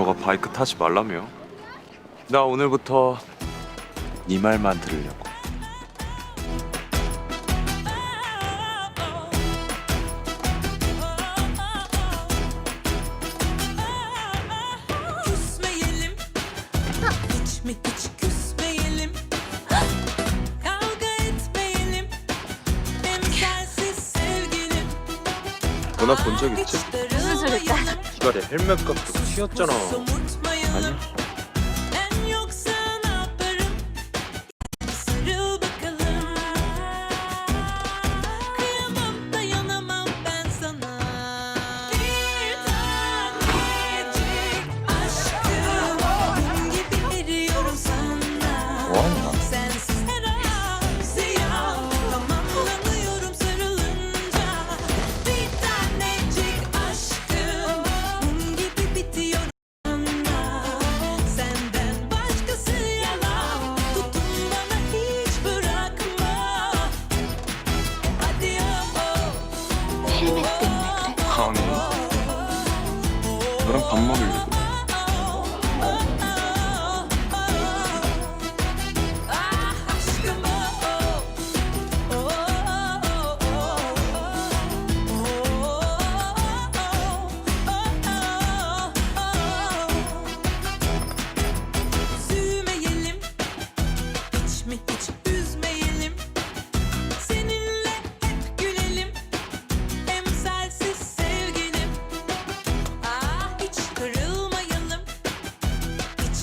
너가 바이크 타지 말라며. 나 오늘부터 네 말만 들으려고. Küsmeyelim Hiç mi hiç küsmeyelim Kavga etmeyelim Hem sensiz sevgilim 너나 본적 있지? Darılmayalım 기가 내 헬멧 갖고 튀었잖아. Ben yoksa 아니. 너랑 밥 먹으려고.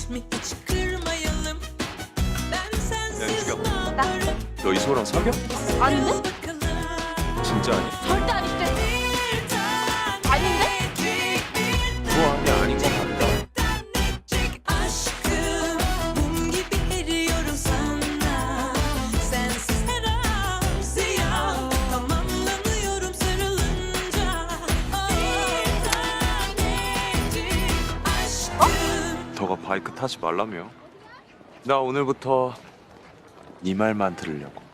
Mi hiç kırmayalım Ben sensiz 죽여. ne yaparım 너 이소랑 사겨? 아닌데? 진짜 아니? 절대 아닌데. 바이크 타지 말라며. 나 오늘부터 네 말만 들으려고.